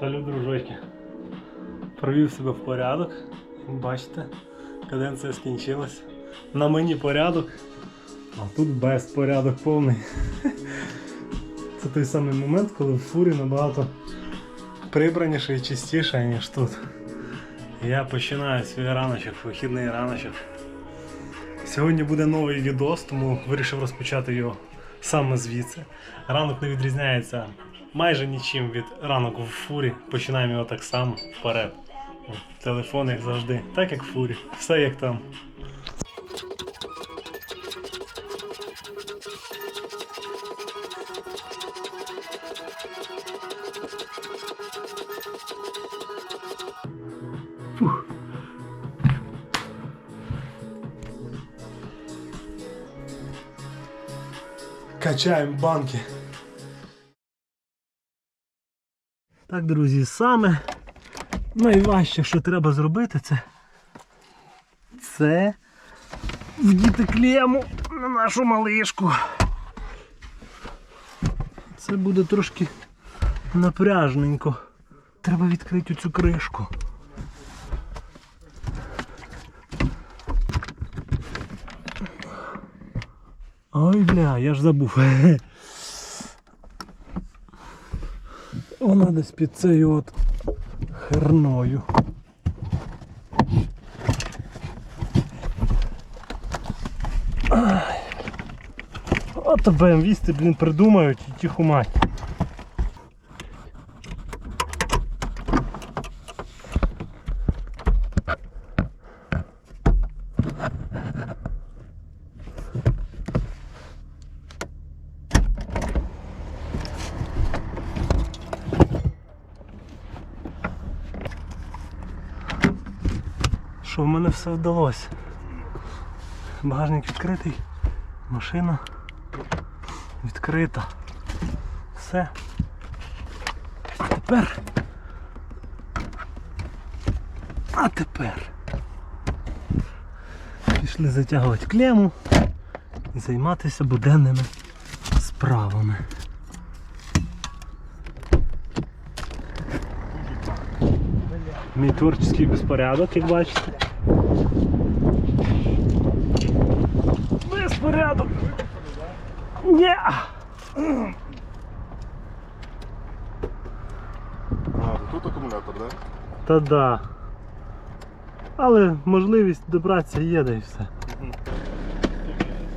Салют, дружочки. Провів себе в порядок. Бачите, каденція скінчилась. На мені порядок, а тут безпорядок повний. Це той самий момент, коли в фурі набагато прибраніше і чистіше, ніж тут. Я починаю свій раночок, вихідний раночок. Сьогодні буде новий відос, тому вирішив розпочати його саме звідси. Ранок не відрізняється майже нічим від ранок в фурі. Починаємо його так само вперед. Телефон, як завжди, так як в фурі, все як там. Качаємо банки. Так, друзі, саме найважче, що треба зробити, це, це вдіти клему на нашу малишку. Це буде трошки напряжненько. Треба відкрити цю кришку. Ой, бля, я ж забув. Вона десь під цією от херною. От БМВісти, блін, придумають і тиху мать. Що в мене все вдалося. Багажник відкритий, машина відкрита. Все. А тепер. А тепер. Пішли затягувати клему і займатися буденними справами. Мій творчий безпорядок, як бачите. Безпорядок! Ні! А, тут акумулятор, да? Та да. Але можливість добратися є, да і все.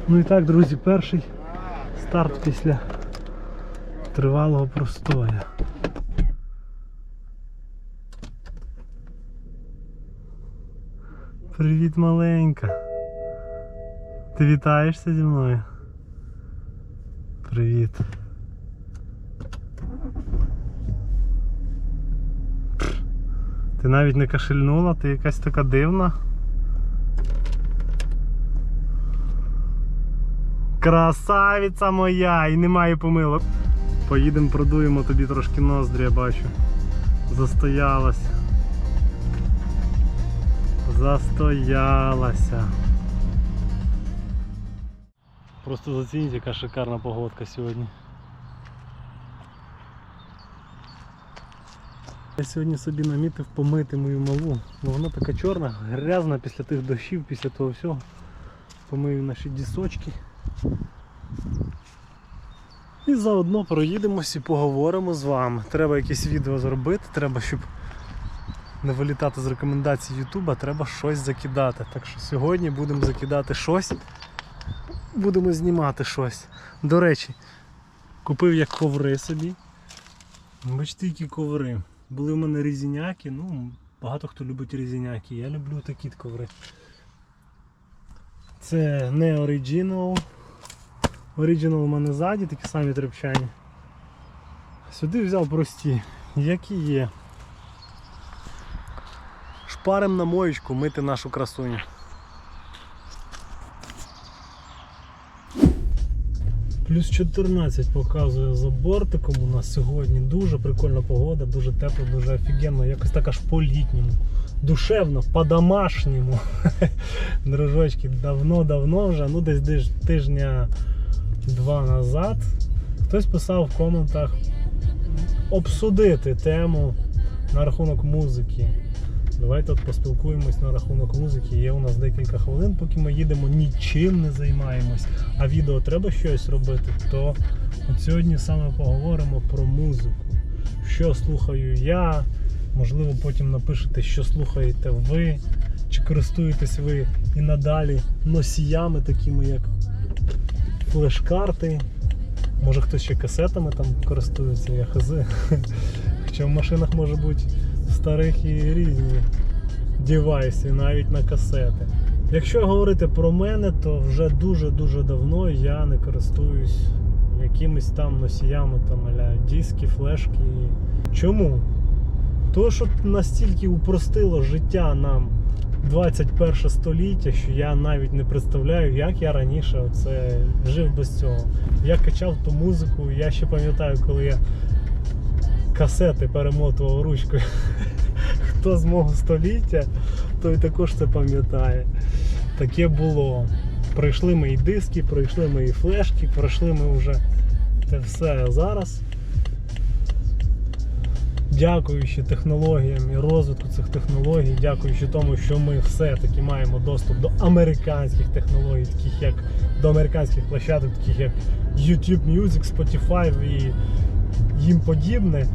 Ну і так, друзі, перший старт після тривалого простоя. Привіт, маленька. Ти вітаєшся зі мною? Привіт. Ти навіть не кашельнула, ти якась така дивна. Красавиця моя! І немає помилок. Поїдемо, продуємо тобі трошки ноздрі, я бачу. Застоялася. Застоялася. Просто зацініть, яка шикарна погодка сьогодні. Я сьогодні собі намітив помити мою малу, бо вона така чорна, грязна після тих дощів, після того всього. Помию наші дісочки. І заодно проїдемось і поговоримо з вами. Треба якесь відео зробити, треба, щоб не вилітати з рекомендацій Ютуба, треба щось закидати. Так що сьогодні будемо закидати щось, будемо знімати щось. До речі, купив я коври собі. Бачите, які коври. Були в мене різіняки, ну, багато хто любить різіняки. Я люблю такі коври. Це не оригінал. Оригінал у мене ззаді, такі самі трепчані. Сюди взяв прості, які є. Шпарим на моєчку мити нашу красуню. Плюс 14 показує за бортиком у нас сьогодні. Дуже прикольна погода, дуже тепло, дуже офігенно, якось так аж по-літньому. Душевно, по-домашньому. Дружочки, давно-давно вже, ну десь тижня два назад. Хтось писав в коментах обсудити тему на рахунок музики. Давайте от поспілкуємось на рахунок музики. Є у нас декілька хвилин, поки ми їдемо, нічим не займаємось. А відео треба щось робити. То от сьогодні саме поговоримо про музику. Що слухаю я. Можливо, потім напишете, що слухаєте ви, чи користуєтесь ви і надалі носіями, такими як флеш-карти. Може хтось ще касетами там користується, я хз. Хоча в машинах може бути старих і різні девайси, навіть на касети. Якщо говорити про мене, то вже дуже-дуже давно я не користуюсь якимись там носіями, там аля диски, флешки. Чому? То, що настільки упростило життя нам 21 століття, що я навіть не представляю, як я раніше оце жив без цього. Я качав ту музику, я ще пам'ятаю, коли я касети перемотував ручкою. Хто з мого століття, той також це пам'ятає. Таке було. Пройшли мої диски, пройшли мої флешки, пройшли ми вже це все зараз. Дякуючи технологіям і розвитку цих технологій, дякуючи тому, що ми все-таки маємо доступ до американських технологій, таких як до американських площадок, таких як YouTube Music, Spotify і їм подібне,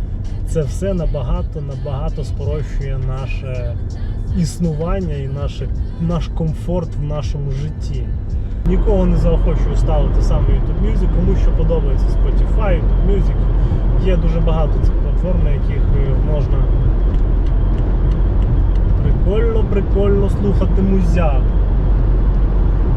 це все набагато набагато спрощує наше існування і наше, наш комфорт в нашому житті. Нікого не заохочую ставити саме YouTube Music, кому що подобається Spotify, YouTube Music. Є дуже багато цих платформ, на яких е, можна прикольно, прикольно слухати музяк.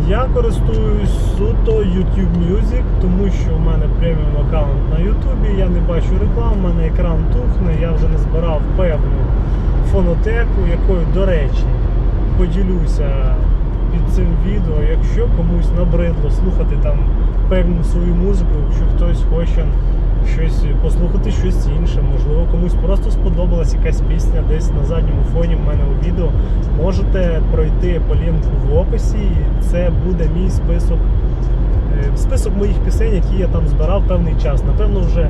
Я користуюсь суто YouTube Music, тому що в мене преміум аккаунт на YouTube, я не бачу реклам, в мене екран тухне, я вже не збирав певну фонотеку, якою, до речі, поділюся під цим відео, якщо комусь набридло слухати там певну свою музику, якщо хтось хоче щось послухати щось інше, можливо, комусь просто сподобалась якась пісня десь на задньому фоні в мене у відео. Можете пройти по лінку в описі, і це буде мій список. е, Список моїх пісень, які я там збирав певний час. Напевно, вже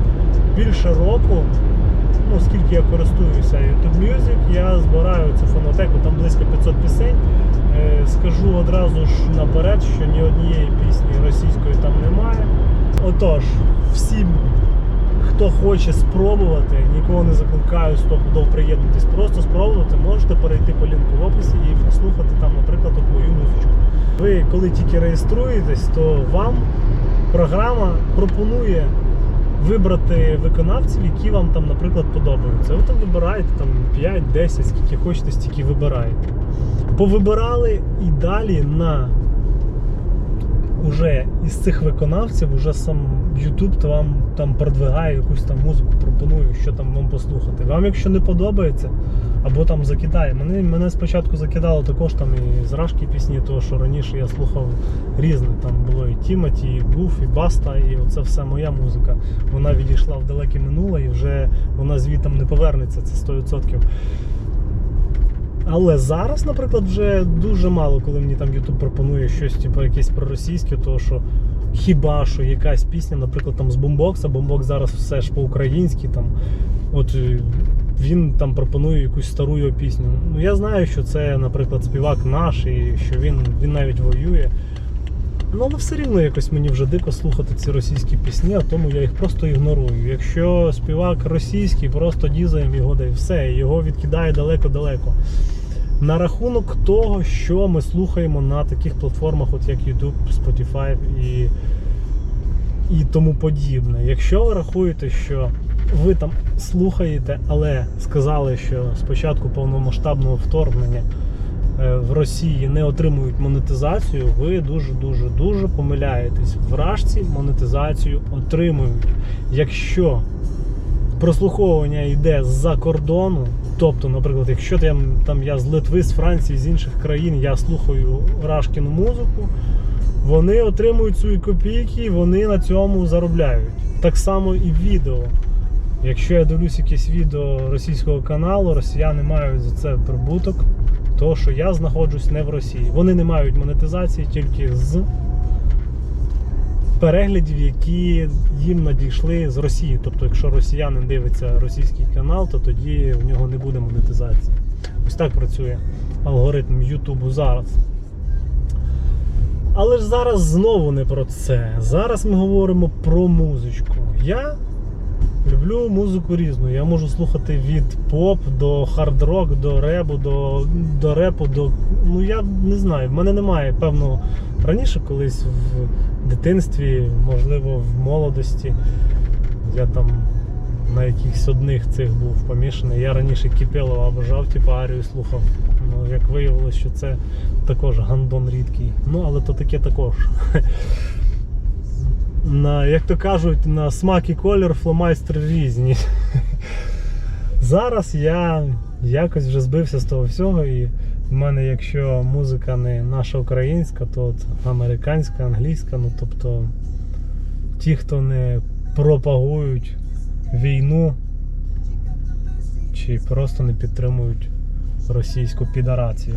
більше року, ну скільки я користуюся YouTube Music, я збираю цю фонотеку, там близько 500 пісень. Е, Скажу одразу ж наперед, що ні однієї пісні російської там немає. Отож, всім, хто хоче спробувати, нікого не закликаю стопудов приєднатись, просто спробувати, можете перейти по лінку в описі і послухати там, наприклад, мою музичку. Ви коли тільки реєструєтесь, то вам програма пропонує вибрати виконавців, які вам там, наприклад, подобаються. Ви там вибираєте там 5-10, скільки хочете, стільки вибираєте. Повибирали і далі на уже із цих виконавців уже сам YouTube вам там продвигає якусь там музику, пропонує, що там вам послухати. Вам, якщо не подобається, або там закидає. Мене, мене спочатку закидало також там і зражки пісні, того що раніше я слухав різне. Там було і Тімоті, і Гуф, і Баста, і оце все моя музика. Вона відійшла в далеке минуле і вже вона звітом не повернеться, це 100%. Але зараз, наприклад, вже дуже мало, коли мені там YouTube пропонує щось, типу, якесь проросійське, то що хіба що якась пісня, наприклад, там з бомбокса, бомбокс зараз все ж по-українськи. там, От е, він там пропонує якусь стару його пісню. Ну я знаю, що це, наприклад, співак наш, і що він, він навіть воює. Ну, але все рівно якось мені вже дико слухати ці російські пісні, а тому я їх просто ігнорую. Якщо співак російський, просто дізаємо його да і все, його відкидає далеко-далеко. На рахунок того, що ми слухаємо на таких платформах, от як YouTube, Spotify і, і тому подібне. Якщо ви рахуєте, що ви там слухаєте, але сказали, що спочатку повномасштабного вторгнення в Росії не отримують монетизацію, ви дуже дуже помиляєтесь. Вражці монетизацію отримують. Якщо прослуховування йде з-за кордону, тобто, наприклад, якщо там, там я з Литви, з Франції, з інших країн, я слухаю Рашкіну музику, вони отримують свої копійки, вони на цьому заробляють. Так само і відео. Якщо я дивлюсь якесь відео російського каналу, росіяни мають за це прибуток, то що я знаходжусь не в Росії. Вони не мають монетизації тільки з переглядів, які їм надійшли з Росії. Тобто, якщо росіянин дивиться російський канал, то тоді в нього не буде монетизації. Ось так працює алгоритм Ютубу зараз. Але ж зараз знову не про це. Зараз ми говоримо про музичку. Я люблю музику різну. Я можу слухати від поп до хард-рок, до ребу, до, до репу, до. Ну я не знаю, в мене немає певного раніше колись в дитинстві, можливо, в молодості. Я там на якихось одних цих був помішаний. Я раніше Кипелова обожав, типу арію слухав. Ну, як виявилося, що це також гандон рідкий. Ну, але то таке також. На, як то кажуть, на смак і колір фломайстери різні. Зараз я якось вже збився з того всього, і в мене, якщо музика не наша українська, то от американська, англійська, ну тобто ті, хто не пропагують війну чи просто не підтримують російську підарацію.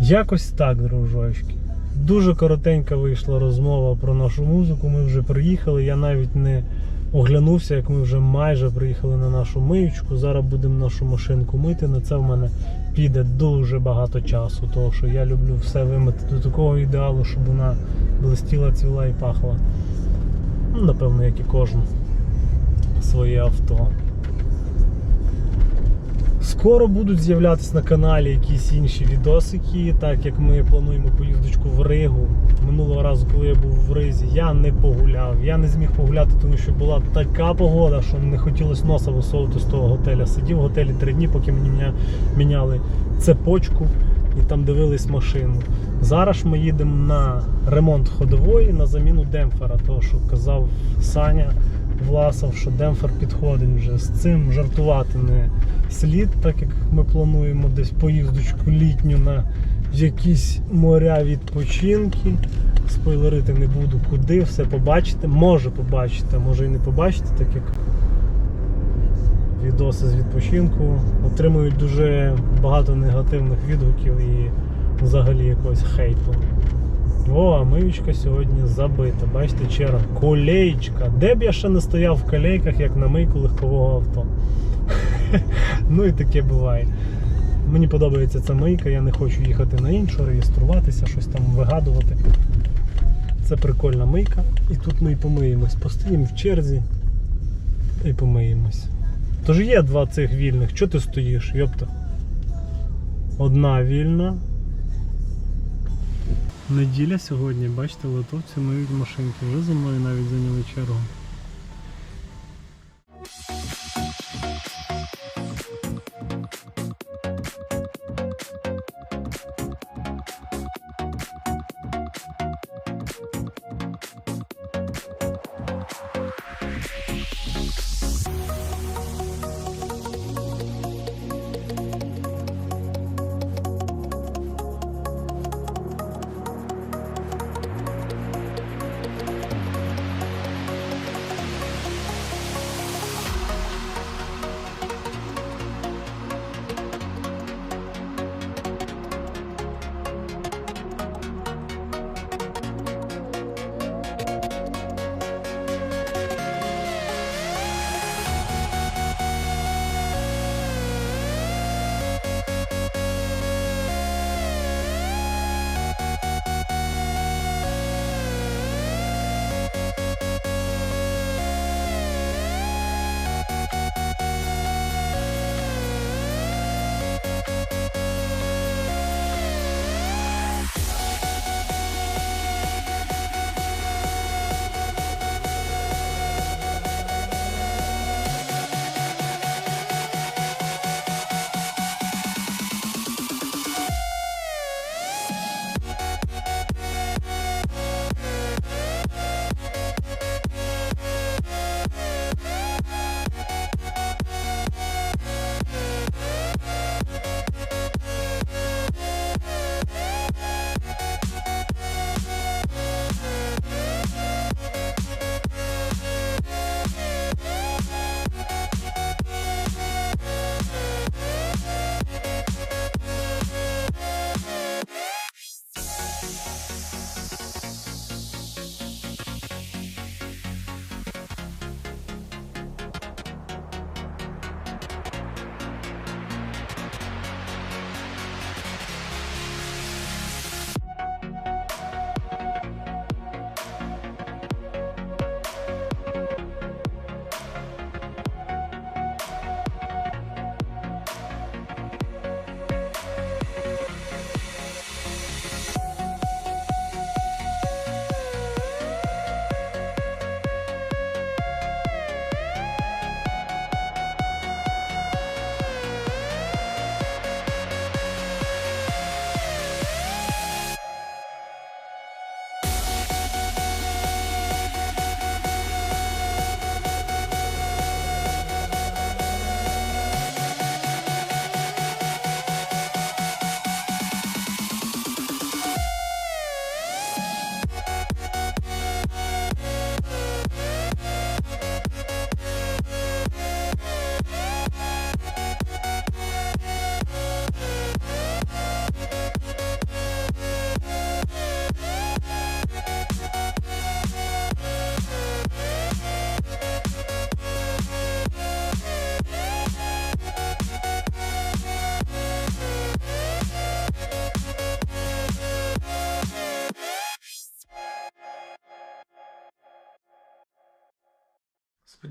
Якось так, дружочки. Дуже коротенька вийшла розмова про нашу музику. Ми вже приїхали. Я навіть не оглянувся, як ми вже майже приїхали на нашу миючку. Зараз будемо нашу машинку мити. На це в мене піде дуже багато часу, тому що я люблю все вимити до такого ідеалу, щоб вона блистіла, цвіла і пахла. Ну, напевно, як і кожен своє авто. Скоро будуть з'являтися на каналі якісь інші відосики, так як ми плануємо поїздочку в Ригу. Минулого разу, коли я був в Ризі, я не погуляв. Я не зміг погуляти, тому що була така погода, що не хотілося носа висовувати з того готеля. Сидів в готелі три дні, поки мені міняли цепочку і там дивились машину. Зараз ми їдемо на ремонт ходової на заміну демпфера, того що казав Саня Власов, що демпфер підходить вже. З цим жартувати не слід, так як ми плануємо десь поїздочку літню на якісь моря відпочинки. Спойлерити не буду куди, все побачите. Може побачите, може і не побачите, так як відоси з відпочинку отримують дуже багато негативних відгуків і взагалі якогось хейту. О, а миючка сьогодні забита. Бачите, черга. Колеєчка. Де б я ще не стояв в колейках, як на мийку легкового авто. ну і таке буває. Мені подобається ця мийка, я не хочу їхати на іншу, реєструватися, щось там вигадувати. Це прикольна мийка. І тут ми і помиємось. Постоїмо в черзі і помиємось. Тож є два цих вільних. Чого ти стоїш, йопта? Одна вільна. Неділя сьогодні, бачите, литовці миють машинки. Вже за мною навіть зайняли чергу.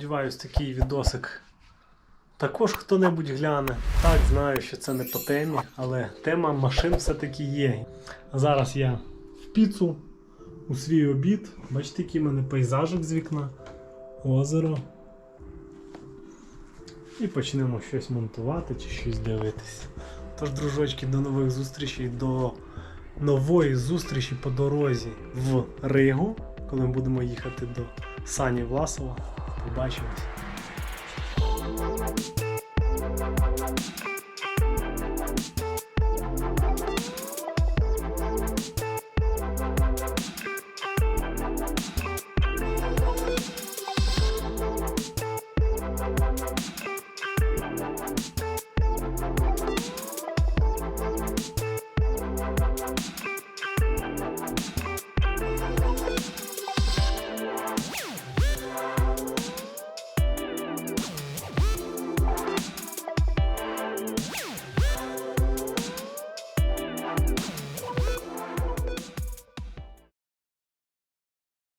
Сподіваюсь, такий відосик також хто-небудь гляне. Так, знаю, що це не по темі, але тема машин все-таки є. А зараз я в піцу у свій обід. Бачите, який в мене пейзажик з вікна, озеро. І почнемо щось монтувати чи щось дивитись. Тож, дружочки, до нових зустрічей, до нової зустрічі по дорозі в Ригу, коли ми будемо їхати до Сані Власова. Побачимось.